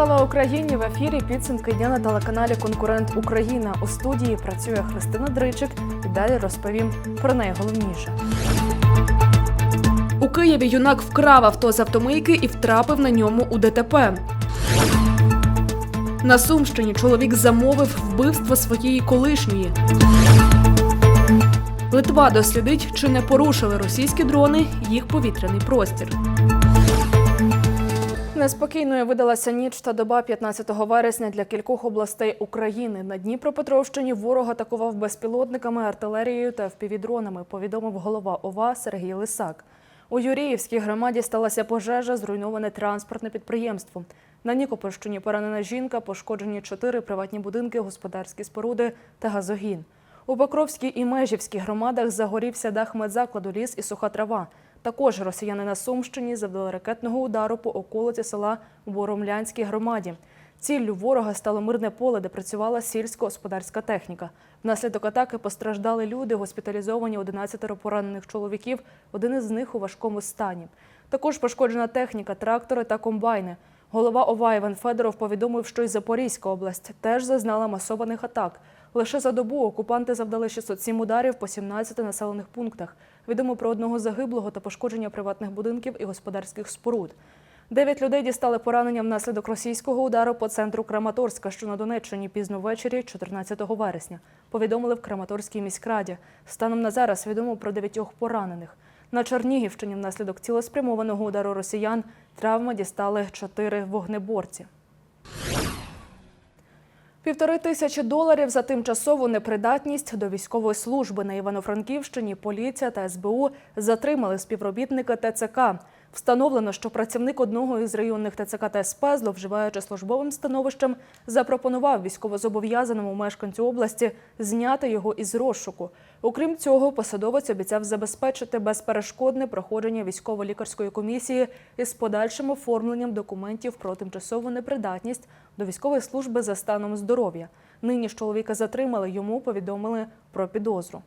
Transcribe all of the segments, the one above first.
Слава Україні! В ефірі підсумки дня на телеканалі Конкурент Україна. У студії працює Христина Дричик і далі розповім про найголовніше. У Києві юнак вкрав авто з автомийки і втрапив на ньому у ДТП. На Сумщині чоловік замовив вбивство своєї колишньої. Литва дослідить, чи не порушили російські дрони їх повітряний простір. Неспокійною видалася ніч та доба 15 вересня для кількох областей України. На Дніпропетровщині ворог атакував безпілотниками, артилерією та впівдронами, повідомив голова ОВА Сергій Лисак. У Юріївській громаді сталася пожежа, зруйноване транспортне підприємство. На Нікопольщині поранена жінка, пошкоджені чотири приватні будинки, господарські споруди та газогін. У Покровській і Межівській громадах загорівся дах медзакладу, ліс і суха трава. Також росіяни на Сумщині завдали ракетного удару по околиці села Боромлянській громаді. Ціллю ворога стало мирне поле, де працювала сільськогосподарська техніка. Внаслідок атаки постраждали люди, госпіталізовані 11 поранених чоловіків, один із них у важкому стані. Також пошкоджена техніка, трактори та комбайни. Голова ОВА Іван Федоров повідомив, що й Запорізька область теж зазнала масованих атак. Лише за добу окупанти завдали 607 ударів по 17 населених пунктах. Відомо про одного загиблого та пошкодження приватних будинків і господарських споруд. Дев'ять людей дістали поранення внаслідок російського удару по центру Краматорська, що на Донеччині пізно ввечері, 14 вересня. Повідомили в Краматорській міськраді. Станом на зараз відомо про дев'ятьох поранених. На Чернігівщині внаслідок цілеспрямованого удару росіян травми дістали чотири вогнеборці. Півтори тисячі доларів за тимчасову непридатність до військової служби на Івано-Франківщині поліція та СБУ затримали співробітника ТЦК. Встановлено, що працівник одного із районних ТЦК та СП, зловживаючи службовим становищем, запропонував військовозобов'язаному мешканцю області зняти його із розшуку. Окрім цього, посадовець обіцяв забезпечити безперешкодне проходження військово-лікарської комісії із подальшим оформленням документів про тимчасову непридатність до військової служби за станом здоров'я. Нині ж чоловіка затримали, йому повідомили про підозру.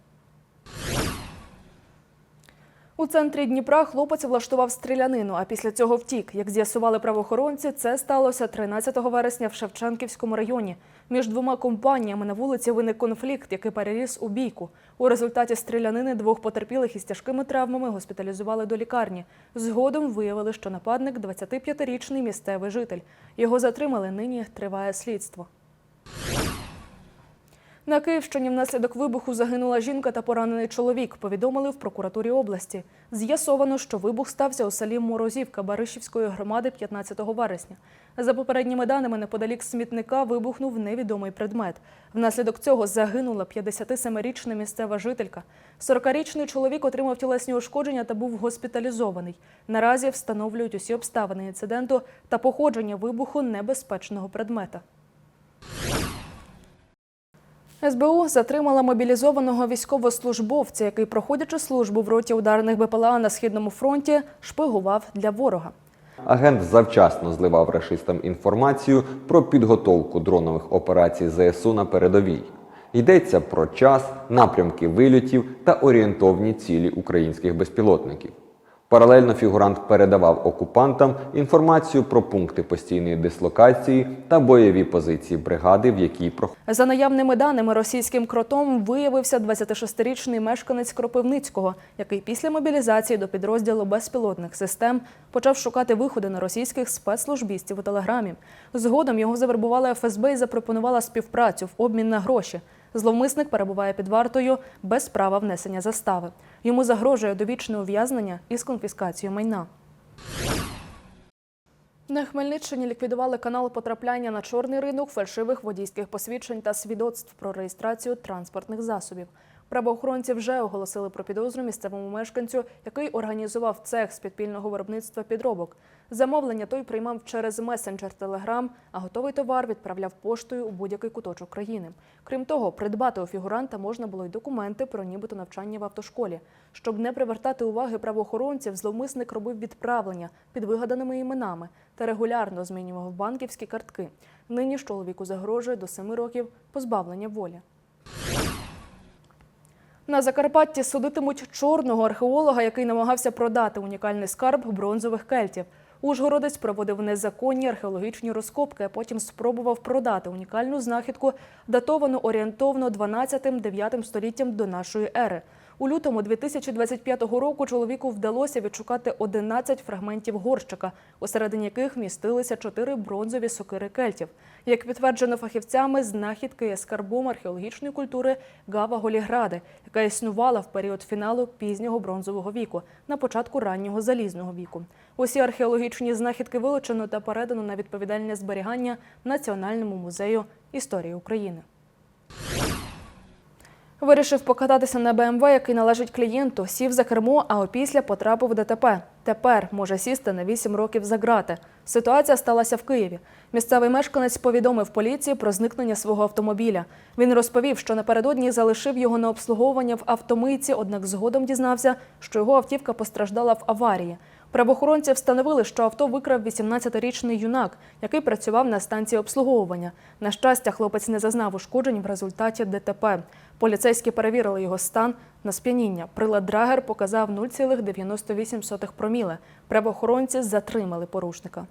У центрі Дніпра хлопець влаштував стрілянину, а після цього втік. Як з'ясували правоохоронці, це сталося 13 вересня в Шевченківському районі. Між двома компаніями на вулиці виник конфлікт, який переріс у бійку. У результаті стрілянини двох потерпілих із тяжкими травмами госпіталізували до лікарні. Згодом виявили, що нападник – 25-річний місцевий житель. Його затримали, нині триває слідство. На Київщині внаслідок вибуху загинула жінка та поранений чоловік, повідомили в прокуратурі області. З'ясовано, що вибух стався у селі Морозівка Баришівської громади 15 вересня. За попередніми даними, неподалік смітника вибухнув невідомий предмет. Внаслідок цього загинула 57-річна місцева жителька. 40-річний чоловік отримав тілесні ушкодження та був госпіталізований. Наразі встановлюють усі обставини інциденту та походження вибуху небезпечного предмета. СБУ затримала мобілізованого військовослужбовця, який, проходячи службу в роті ударних БПЛА на східному фронті, шпигував для ворога. Агент завчасно зливав рашистам інформацію про підготовку дронових операцій ЗСУ на передовій. Йдеться про час, напрямки вильотів та орієнтовні цілі українських безпілотників. Паралельно фігурант передавав окупантам інформацію про пункти постійної дислокації та бойові позиції бригади, в якій проходить. За наявними даними, російським кротом виявився 26-річний мешканець Кропивницького, який після мобілізації до підрозділу безпілотних систем почав шукати виходи на російських спецслужбістів у телеграмі. Згодом його завербувала ФСБ і запропонувала співпрацю в обмін на гроші. Зловмисник перебуває під вартою без права внесення застави. Йому загрожує довічне ув'язнення із конфіскацією майна. На Хмельниччині ліквідували канал потрапляння на чорний ринок фальшивих водійських посвідчень та свідоцтв про реєстрацію транспортних засобів. Правоохоронці вже оголосили про підозру місцевому мешканцю, який організував цех з підпільного виробництва підробок. Замовлення той приймав через месенджер Телеграм, а готовий товар відправляв поштою у будь-який куточок країни. Крім того, придбати у фігуранта можна було й документи про нібито навчання в автошколі. Щоб не привертати уваги правоохоронців, зловмисник робив відправлення під вигаданими іменами та регулярно змінював банківські картки. Нині ж чоловіку загрожує до семи років позбавлення волі. На Закарпатті судитимуть чорного археолога, який намагався продати унікальний скарб бронзових кельтів. Ужгородець проводив незаконні археологічні розкопки, а потім спробував продати унікальну знахідку, датовану орієнтовно 12-9 століттям до нашої ери. У лютому 2025 року чоловіку вдалося відшукати 11 фрагментів горщика, усередині яких містилися чотири бронзові сокири кельтів. Як підтверджено фахівцями, знахідки є скарбом археологічної культури Гава Голігради, яка існувала в період фіналу пізнього бронзового віку, на початку раннього залізного віку. Усі археологічні знахідки вилучено та передано на відповідальне зберігання Національному музею історії України. Вирішив покататися на БМВ, який належить клієнту, сів за кермо, а опісля потрапив в ДТП. Тепер може сісти на 8 років за ґрати. Ситуація сталася в Києві. Місцевий мешканець повідомив поліції про зникнення свого автомобіля. Він розповів, що напередодні залишив його на обслуговування в автомийці, однак згодом дізнався, що його автівка постраждала в аварії. Правоохоронці встановили, що авто викрав 18-річний юнак, який працював на станції обслуговування. На щастя, хлопець не зазнав ушкоджень в результаті ДТП. Поліцейські перевірили його стан на сп'яніння. Прилад Драгер показав 0,98 проміле. Правоохоронці затримали порушника.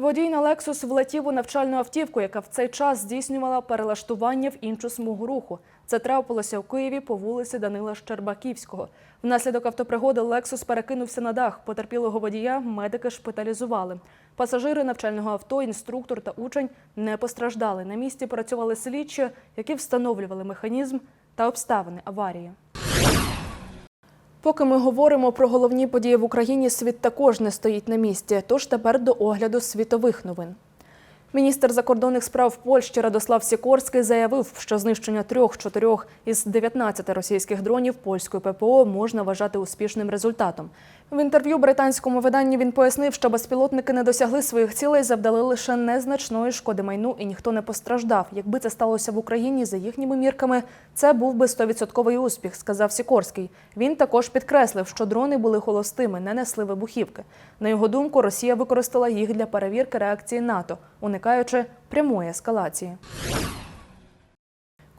Водій на Лексус влетів у навчальну автівку, яка в цей час здійснювала перелаштування в іншу смугу руху. Це трапилося у Києві по вулиці Данила Щербаківського. Внаслідок автопригоди Лексус перекинувся на дах. Потерпілого водія медики шпиталізували. Пасажири навчального авто, інструктор та учень не постраждали. На місці працювали слідчі, які встановлювали механізм та обставини аварії. Поки ми говоримо про головні події в Україні, світ також не стоїть на місці. Тож тепер до огляду світових новин. Міністр закордонних справ Польщі Радослав Сікорський заявив, що знищення трьох-чотирьох із 19 російських дронів польської ППО можна вважати успішним результатом. В інтерв'ю британському виданню він пояснив, що безпілотники не досягли своїх цілей, завдали лише незначної шкоди майну і ніхто не постраждав. Якби це сталося в Україні, за їхніми мірками, це був би 100% успіх, сказав Сікорський. Він також підкреслив, що дрони були холостими, не несли вибухівки. На його думку, Росія використала їх для перевірки реакції НАТО, уникаючи прямої ескалації.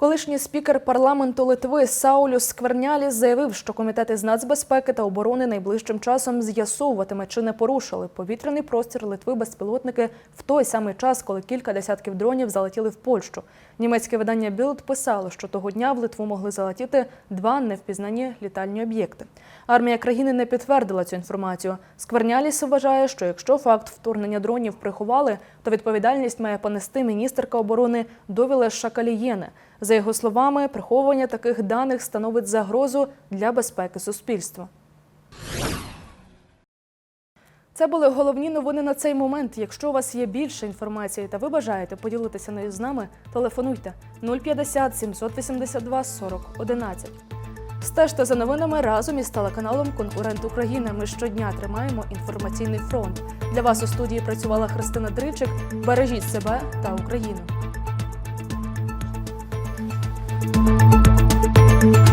Колишній спікер парламенту Литви Саулюс Скверняліс заявив, що комітети з нацбезпеки та оборони найближчим часом з'ясовуватиме, чи не порушили повітряний простір Литви безпілотники в той самий час, коли кілька десятків дронів залетіли в Польщу. Німецьке видання Білд писало, що того дня в Литву могли залетіти два невпізнані літальні об'єкти. Армія країни не підтвердила цю інформацію. Скверняліс вважає, що якщо факт вторгнення дронів приховали, то відповідальність має понести міністерка оборони Довіле Шакалієне. За його словами, приховування таких даних становить загрозу для безпеки суспільства. Це були головні новини на цей момент. Якщо у вас є більше інформації та ви бажаєте поділитися нею з нами, телефонуйте 050 782 40 11. Стежте за новинами разом із телеканалом Конкурент України. Ми щодня тримаємо інформаційний фронт. Для вас у студії працювала Христина Дричик. Бережіть себе та Україну. thank you